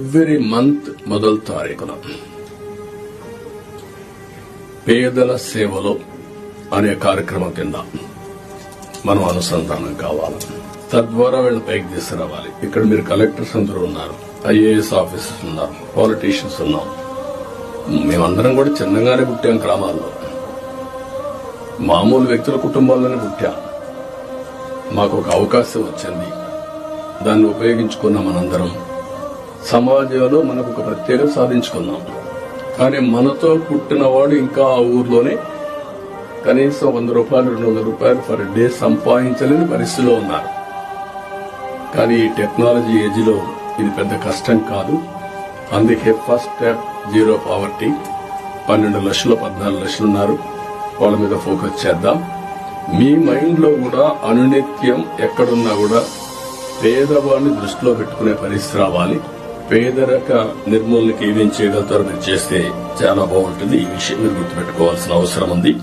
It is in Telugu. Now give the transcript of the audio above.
ఎవ్రీ మంత్ మొదల తారీఖున. పేదల సేవలో అనే కార్యక్రమం కింద మనం అనుసంధానం కావాలి. తద్వారా వీళ్ళని పైకి తీసుకురావాలి. ఇక్కడ మీరు కలెక్టర్స్ అందరూ ఉన్నారు ఐఏఎస్ ఆఫీసర్స్ ఉన్నారు పాలిటీషియన్స్ ఉన్నాం మేమందరం కూడా చిన్నగానే పుట్టాం గ్రామాల్లో. మామూలు వ్యక్తుల కుటుంబాల్లోనే పుట్టాం. మాకు ఒక అవకాశం వచ్చింది. దాన్ని ఉపయోగించుకున్న మనందరం సమాజంలో మనకు ఒక ప్రత్యేకత సాధించుకున్నాం కానీ మనతో పుట్టినవాడు ఇంకా ఆ ఊర్లోనే కనీసం వంద రూపాయలు రెండు వందల రూపాయలు పర్ డే సంపాదించలేని పరిస్థితిలో ఉన్నారు. కానీ ఈ టెక్నాలజీ ఏజ్లో ఇది పెద్ద కష్టం కాదు. అందుకే ఫస్ట్ స్టెప్ జీరో పావర్టీ. పన్నెండు లక్షలు పద్నాలుగు లక్షలు ఉన్నారు. వాళ్ళ మీద ఫోకస్ చేద్దాం. మీ మైండ్లో కూడా అనునిత్యం ఎక్కడున్నా కూడా పేదవాడిని దృష్టిలో పెట్టుకునే పరిస్థితి రావాలి. పేదరిక నిర్మూలనకి ఏమేం చేయగలుగుతారో మీరు చేస్తే చాలా బాగుంటుంది. ఈ విషయం మీరు గుర్తుపెట్టుకోవాల్సిన అవసరం ఉంది.